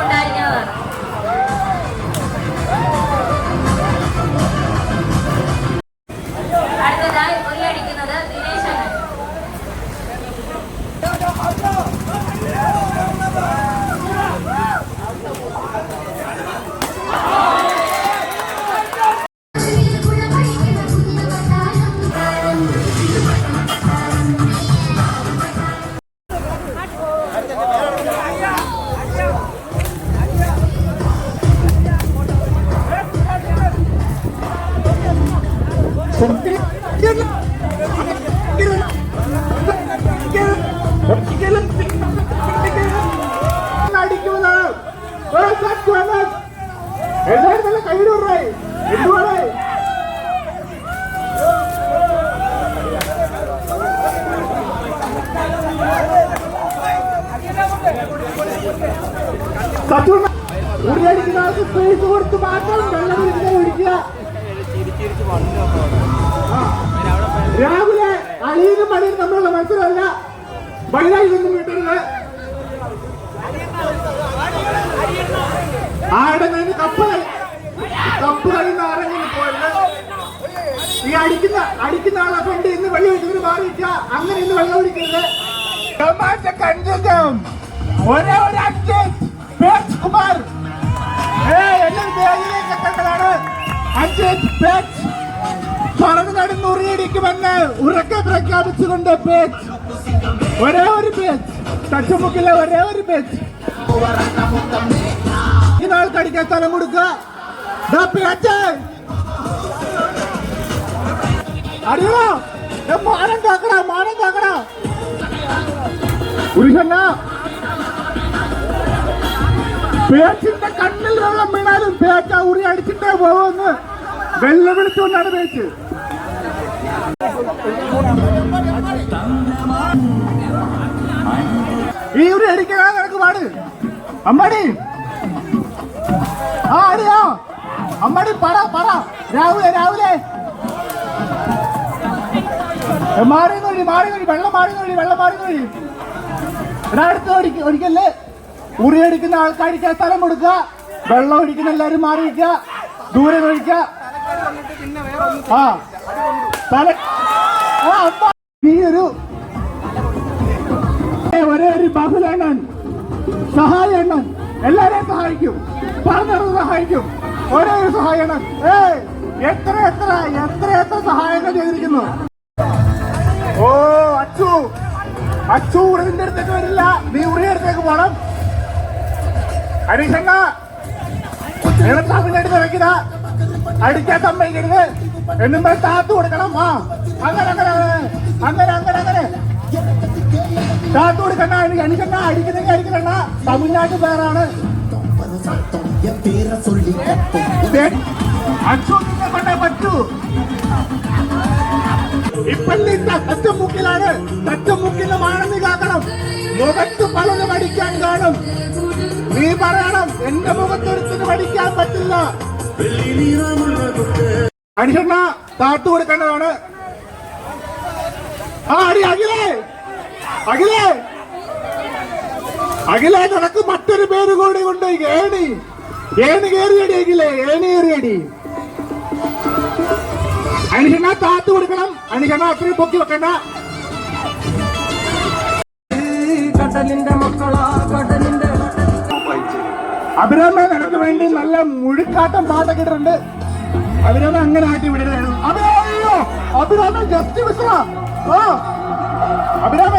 ഉണ്ടായിരിക്കുന്നതാണ് നല്ല കയ്യിലൂറായി എന്തുവാണ് സത്യം ഉള്ളിയടിക്കുന്ന ആൾക്ക് സ്പേസ് കൊടുത്ത് മാത്രം വെള്ളം. രാവിലെ അളിയനും മണിയും തമ്മിലുള്ള മത്സരമല്ല? നിന്നും കിട്ടരുത് ആടങ്ങനെ കപ്പ് കളി- കപ്പ് കഴിയുന്ന ആരെങ്കിലും പോയത് ഈ അടിക്കുന്ന അടിക്കുന്ന ആളെ കൊണ്ട് ഇന്ന് വെള്ളം ഒഴിക്കുന്നതിന് മാറിയിട്ട അങ്ങനെ ഇന്ന് വെള്ളം ഒഴിക്കരുത്. ടൊമാറ്റോ കഞ്ചകം ഒരേ ഒരു അഞ്ച് കുമാർ നുറിയടിക്കുമെന്ന് ഉറക്കെ പ്രഖ്യാപിച്ചുകൊണ്ട് പേജ്. ഒരേ ഒരു പേജ്. തച്ചുമുക്കിലെ ഒരേ ഒരു പേജ്. ഇന്നാൾ കടിക്കാൻ സ്ഥലം കൊടുക്കുക. അറിയോ മാനം കാക്കണ മാനം കാക്കണ പുരുഷന്ന പേച്ചിന്റെ കണ്ണിൽ വെള്ളം വീണാലും പേച്ച ഉറി അടിച്ചിട്ടേ പോകുമെന്ന് വെല്ലുവിളിച്ചുകൊണ്ടാണ് പേച്ച്. ഈ ഒരു അടിക്കാൻ നിനക്ക് പാട്. അമ്മാടി. ആ അടിയാ അമ്മടി പറ പറ. രാവിലെ രാവിലെ. മാറി നോടി മാറി നോടി വെള്ളം മാറി നോടി വെള്ളം മാറി നോടി ഇവിടെ അടുത്ത് ഒടിക്ക ഒരിക്കൽ ഉറി അടിക്കുന്ന ആൾക്കാർക്ക് സ്ഥലം കൊടുക്കുക. വെള്ളം ഒഴിക്കുന്ന എല്ലാരും മാറി വയ്ക്കുക ദൂരെ ഒഴിക്കുക ആ. തല അമ്മ. ഒരു ഒരേ ഒരു ബഹുലണ്ണൻ സഹായ എണ്ണൻ. എല്ലാരെയും സഹായിക്കും. പറഞ്ഞത് സഹായിക്കും. ഒരേ ഒരു സഹായണം ഏ എത്ര എത്ര എത്ര എത്ര സഹായങ്ങൾ ചെയ്തിരിക്കുന്നു? ഓ അച്ചു. അച്ചു ഉറവിന്റെ അടുത്തേക്ക് വരില്ല. നീ ഉറിയ അടുത്തേക്ക് പോണം. ഹരീഷണ്ണ നീളത്താമിന്റെ അടുത്ത് വെക്കുക അടിക്കാൻ സമ്മതിക്കരുത് എന്നുമ്പോ താത്തു കൊടുക്കണം. ആ അങ്ങനെ അങ്ങനെ അങ്ങനെ. അങ്ങനെ അങ്ങനെ താത്തു കൊടുക്കണ്ട എനിക്കണ്ണ അടിക്കുന്നെങ്കിൽ അടിക്കണ തമിഴ്നാട്ട് പേരാണ് നിന്നെ കൊണ്ടേ പറ്റൂ. ഇപ്പള്ളി തറ്റമുക്കിലാണ് തറ്റമുക്കിന് മാണെന്ന് കാക്കണം മുഖത്ത് പലതും അടിക്കാൻ കാണും. നീ പറയണം എന്റെ മുഖത്തൊരുത്തിന് പഠിക്കാൻ പറ്റില്ല. മനുഷ്യണ്ണ താത്തു കൊടുക്കേണ്ടതാണ്. ആ അടി അഖിലേ. അഖിലേ. അഖിലേ നിനക്ക് മറ്റൊരു പേര് കൂടി ഉണ്ട്. ഏണി. ഏണി കയറിയടി അഖിലേ. ഏണി കയറിയടി. അനുഷണ താത്തു കൊടുക്കണം. അനുഷണ അത്രയും പൊക്കി വെക്കണ്ട. കടലിന്റെ മക്കളാ കടലിന്റെ അഭിരാമ നിനക്ക് വേണ്ടി നല്ല മുഴുക്കാട്ടം പാട്ടൊക്കെ ഇട്ടിട്ടുണ്ട്. അഭിരാമ അങ്ങനെ ആട്ടി വിടരുത്. അഭിരാമയോ? അഭിരാമ ജസ്റ്റ് മിശ്ര ആ. അഭിരാമ